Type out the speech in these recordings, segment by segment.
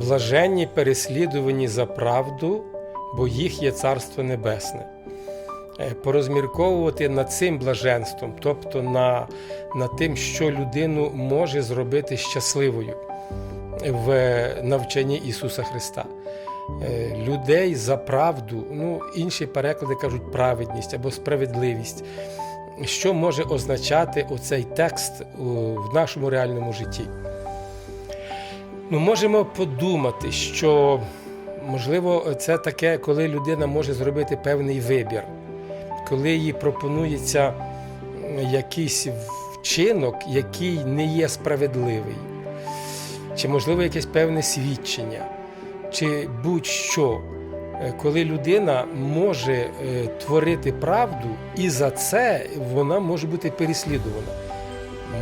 Блаженні переслідувані за правду, бо їх є Царство Небесне. Е, Порозмірковувати над цим блаженством, тобто на, над тим, що людину може зробити щасливою в навчанні Ісуса Христа. Е, Людей за правду, ну, інші переклади кажуть праведність або справедливість. Що може означати оцей текст в нашому реальному житті? Ну, можемо подумати, що можливо це таке, коли людина може зробити певний вибір, коли їй пропонується якийсь вчинок, який не є справедливий, чи можливо якесь певне свідчення, чи будь-що, Е, коли людина може е, творити правду, і за це вона може бути переслідувана.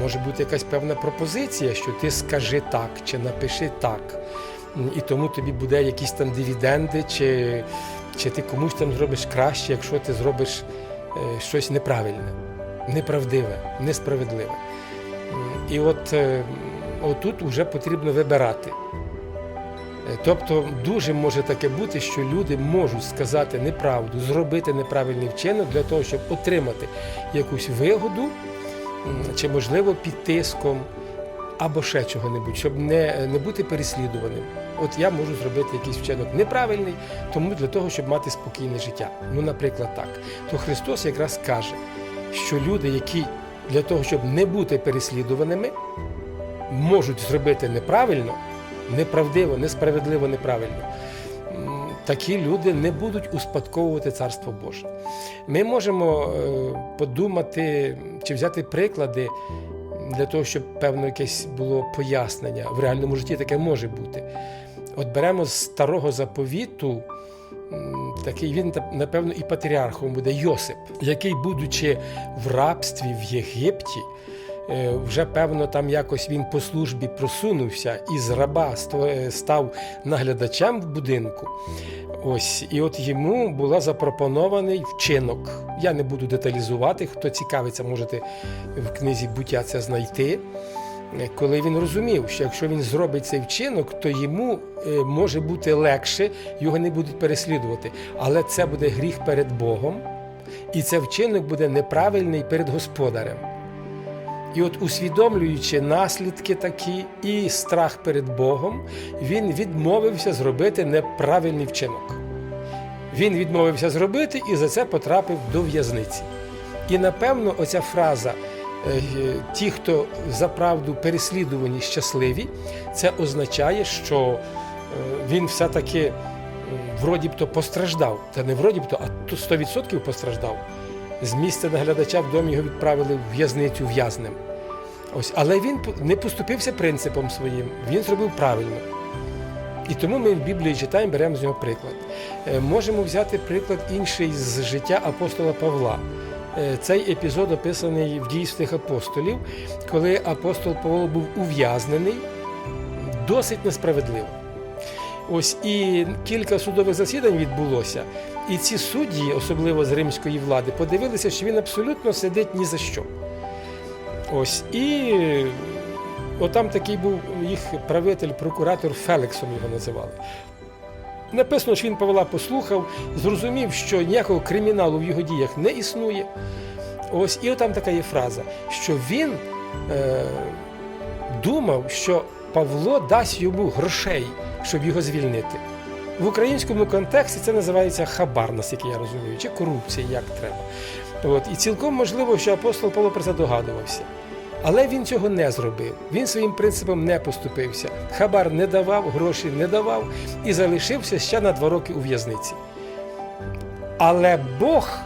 Може бути якась певна пропозиція, що ти скажи так чи напиши так, і тому тобі буде якісь там дивіденди, чи, чи ти комусь там зробиш краще, якщо ти зробиш е, щось неправильне, неправдиве, несправедливе. І от е, отут вже потрібно вибирати. Е, Тобто дуже може таке бути, що люди можуть сказати неправду, зробити неправильний вчинок для того, щоб отримати якусь вигоду, чи можливо під тиском, або ще чого-небудь, щоб не, не бути переслідуваним. От я можу зробити якийсь вчинок неправильний, тому для того, щоб мати спокійне життя. Ну, наприклад, так. То Христос якраз каже, що люди, які для того, щоб не бути переслідуваними, можуть зробити неправильно, неправдиво, несправедливо, неправильно. Такі люди не будуть успадковувати Царство Боже. Ми можемо е, подумати чи взяти приклади для того, щоб певно якесь було пояснення. В реальному житті таке може бути. От беремо з старого заповіту. Такий він напевно і патріархом буде Йосип, який, будучи в рабстві в Єгипті, вже певно там якось він по службі просунувся і з раба е, став наглядачем в будинку. Ось, і от йому була запропонований вчинок. Я не буду деталізувати. Хто цікавиться, можете в книзі буття це знайти. Е, Коли він розумів, що якщо він зробить цей вчинок, то йому е, може бути легше, його не будуть переслідувати. Але це буде гріх перед Богом, і цей вчинок буде неправильний перед господарем. І от усвідомлюючи наслідки такі і страх перед Богом, він відмовився зробити неправильний вчинок. Він відмовився зробити і за це потрапив до в'язниці. І напевно, оця фраза е, ті, хто за правду переслідувані щасливі, це означає, що е, він все-таки вроді б то постраждав. Та не вроді б то, а 100% постраждав. З місця наглядача в домі його відправили в в'язницю в'язнем. Ось, але він не поступився принципом своїм, він зробив правильно. І тому ми в Біблії читаємо, беремо з нього приклад. Е, Можемо взяти приклад інший з життя апостола Павла. Е, Цей епізод описаний в дійствах апостолів, коли апостол Павло був ув'язнений досить несправедливо. Ось і кілька судових засідань відбулося, і ці судді, особливо з римської влади, подивилися, що він абсолютно сидить ні за що. Ось і отам такий був їх правитель, прокуратор Фелексом його називали. Написано, що він Павла послухав, зрозумів, що ніякого криміналу в його діях не існує. Ось і отам така є фраза, що він е, думав, що Павло дасть йому грошей, щоб його звільнити. В українському контексті це називається хабар, наскільки я розумію, чи корупція, як треба. От. І цілком можливо, що апостол Павло про це догадувався. Але він цього не зробив. Він своїм принципом не поступився. Хабар не давав, гроші не давав і залишився ще на два роки у в'язниці. Але Бог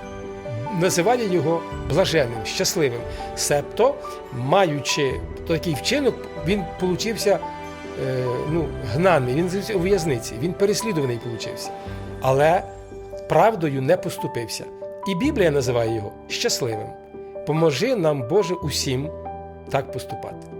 називає його блаженним, щасливим. Себто, маючи такий вчинок, він получився ну, гнаний, він у в'язниці, він переслідуваний получився. Але правдою не поступився. І Біблія називає його щасливим. Поможи нам, Боже, усім так поступати.